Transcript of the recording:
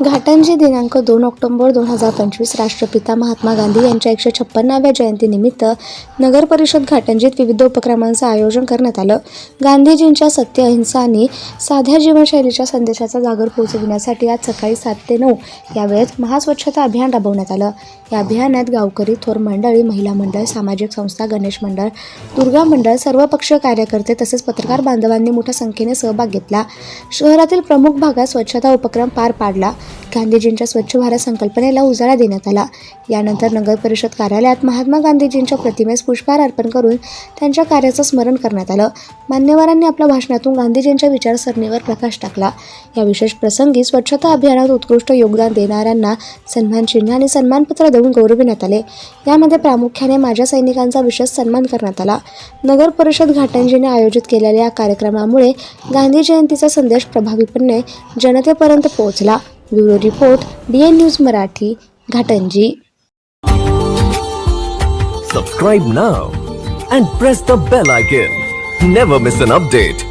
घाटंजी दिनांक दोन ऑक्टोबर दोन हजार पंचवीस राष्ट्रपिता महात्मा गांधी यांच्या एकशे छप्पन्नाव्या जयंतीनिमित्त नगर परिषद घाटंजीत विविध उपक्रमांचं आयोजन करण्यात आलं. गांधीजींच्या सत्य अहिंसा आणि साध्या जीवनशैलीच्या संदेशाचा जागर पोहोचविण्यासाठी आज सकाळी सात ते नऊ या वेळेत महास्वच्छता अभियान राबवण्यात आलं. या अभियानात गावकरी थोर मंडळी महिला मंडळ सामाजिक संस्था गणेश मंडळ दुर्गा मंडळ सर्वपक्षीय कार्यकर्ते तसेच पत्रकार बांधवांनी मोठ्या संख्येने सहभाग घेतला. शहरातील प्रमुख भागात स्वच्छता उपक्रम पार पाडला. गांधीजींच्या स्वच्छ भारत संकल्पनेला उजाळा देण्यात आला. यानंतर नगर परिषद कार्यालयात महात्मा गांधीजींच्या प्रतिमेस पुष्पहार अर्पण करून त्यांच्या कार्याचं स्मरण करण्यात आलं. मान्यवरांनी आपल्या भाषणातून गांधीजींच्या विचारसरणीवर प्रकाश टाकला. या विशेष प्रसंगी स्वच्छता अभियानात उत्कृष्ट योगदान देणाऱ्यांना सन्मान चिन्ह आणि सन्मानपत्र देऊन गौरविण्यात आले. यामध्ये प्रामुख्याने माझ्या सैनिकांचा विशेष सन्मान करण्यात आला. नगर परिषद घाटंजीने आयोजित केलेल्या या कार्यक्रमामुळे गांधी जयंतीचा संदेश प्रभावीपणे जनतेपर्यंत पोहोचला. Bureau report D N news Marathi Ghatanji Subscribe now and press the bell icon. Never miss an update.